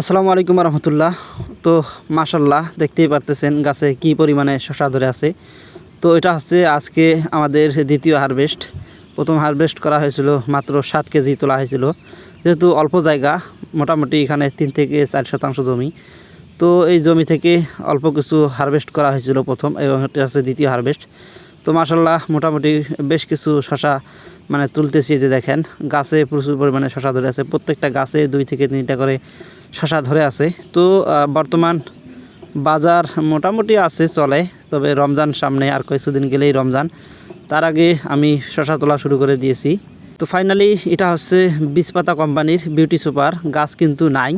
আসসালামু আলাইকুম রহমতুল্লাহ। তো মাশাল্লাহ দেখতেই পারতেছেন গাছে কি পরিমাণে শশা ধরে আছে। তো এটা হচ্ছে আজকে আমাদের দ্বিতীয় হারভেস্ট। প্রথম হারভেস্ট করা হয়েছিল মাত্র সাত কেজি তোলা হয়েছিল। যেহেতু অল্প জায়গা, মোটামুটি এখানে তিন থেকে চার শতাংশ জমি। তো এই জমি থেকে অল্প কিছু হারভেস্ট করা হয়েছিল প্রথম এবং এটা হচ্ছে দ্বিতীয় হারভেস্ট। তো মাশাল্লাহ মোটামুটি বেশ কিছু শশা মানে তুলতেছি যে দেখেন। গাছে প্রচুর পরিমাণে শশা ধরে আছে। প্রত্যেকটা গাছে দুই থেকে তিনটা করে শশা ধরে আছে। তো বর্তমান বাজার মোটামুটি আছে, চলে। তবে রমজান সামনে আর কিছুদিন গেলেই রমজান। তার আগে আমি শশা তোলা শুরু করে দিয়েছি। তো ফাইনালি এটা হচ্ছে বীজপাতা কোম্পানির বিউটি সুপার। গাছ কিন্তু নাই।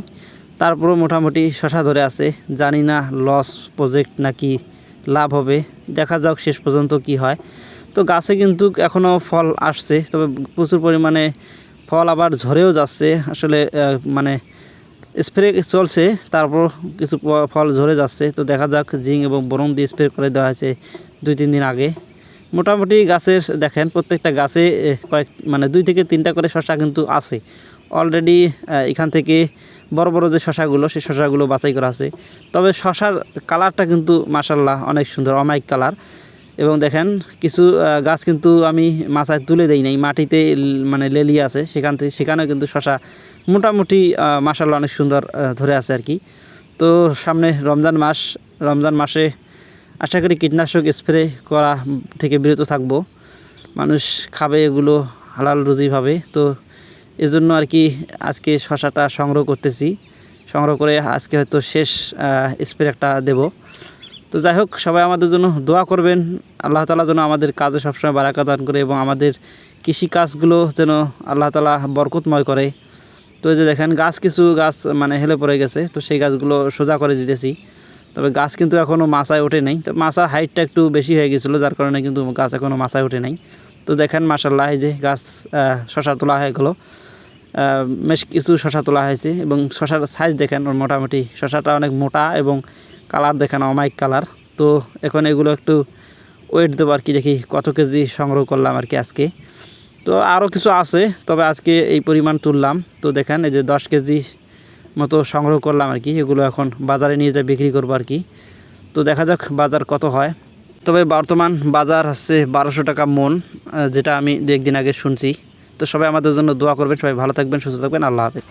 তারপরও মোটামুটি শশা ধরে আছে। জানি না লস প্রজেক্ট নাকি লাভ হবে। দেখা যাক শেষ পর্যন্ত কি হয়। তো গাছে কিন্তু এখনও ফল আসছে, তবে প্রচুর পরিমাণে ফল আবার ঝরেও যাচ্ছে। আসলে মানে স্প্রে চলছে তারপর কিছু ফল ঝরে যাচ্ছে। তো দেখা যাক জিং এবং বরং দিয়ে স্প্রে করে দেওয়া হয়েছে দুই, তিন দিন আগে। মোটামুটি গাছের দেখেন, প্রত্যেকটা গাছে কয়েক মানে দুই থেকে তিনটা করে শশা কিন্তু আছে। অলরেডি এখান থেকে বড় বড় যে শশাগুলো সেই শশাগুলো বাছাই করা আছে। তবে শশার কালারটা কিন্তু মাসাল্লাহ অনেক সুন্দর অমাইক কালার। এবং দেখেন, কিছু গাছ কিন্তু আমি মাথায় তুলে দেই নাই, মাটিতে মানে লেলিয়ে আছে, সেখান থেকে, সেখানেও কিন্তু শশা মোটামুটি মাসাল্লাহ অনেক সুন্দর ধরে আছে আর কি। তো সামনে রমজান মাস, রমজান মাসে আশা করি কীটনাশক স্প্রে করা থেকে বিরত থাকব। মানুষ খাবে এগুলো হালাল রুজিভাবে। তো এজন্য আর কি আজকে শশাটা সংগ্রহ করতেছি। সংগ্রহ করে আজকে হয়তো শেষ স্প্রে একটা দেবো। তো যাই হোক, সবাই আমাদের জন্য দোয়া করবেন। আল্লাহ তালা যেন আমাদের কাজে সবসময় বারাকা দান করে এবং আমাদের কৃষি কাজগুলো যেন আল্লাহ তালা বরকতময় করে। তো এই যে দেখেন, গাছ কিছু গাছ মানে হেলে পড়ে গেছে। তো সেই গাছগুলো সোজা করে দিতেছি। তবে গাছ কিন্তু এখনও মাচায় ওঠে নাই। তো মাচার হাইটটা একটু বেশি হয়ে গেছিল, যার কারণে কিন্তু গাছ এখনও মাচায় ওঠে নাই। তো দেখেন মাসাল্লাহ যে গাছ শশা তোলা হয়ে গেলো। বেশ কিছু শশা তোলা হয়েছে এবং শশার সাইজ দেখেন, ওর মোটামুটি শশাটা অনেক মোটা এবং কালার দেখেন অমাইক কালার তো এখন এগুলো একটু ওয়েট দেবো আর কি, দেখি কত কেজি সংগ্রহ করলাম আর কি আজকে। তো আরও কিছু আছে, তবে আজকে এই পরিমাণ তুললাম। তো দেখেন, এই যে দশ কেজি মতো সংগ্রহ করলাম আর কি, এগুলো এখন বাজারে নিয়ে যা বিক্রি করব আর কি। তো দেখা যাক বাজার কত হয়। তবে বর্তমান বাজার হচ্ছে বারোশো টাকা মন যেটা আমি দু একদিন আগে শুনছি। তো সবাই আমাদের জন্য দোয়া করবেন, সবাই ভালো থাকবেন, সুস্থ থাকবেন, আল্লাহ হাফেজ।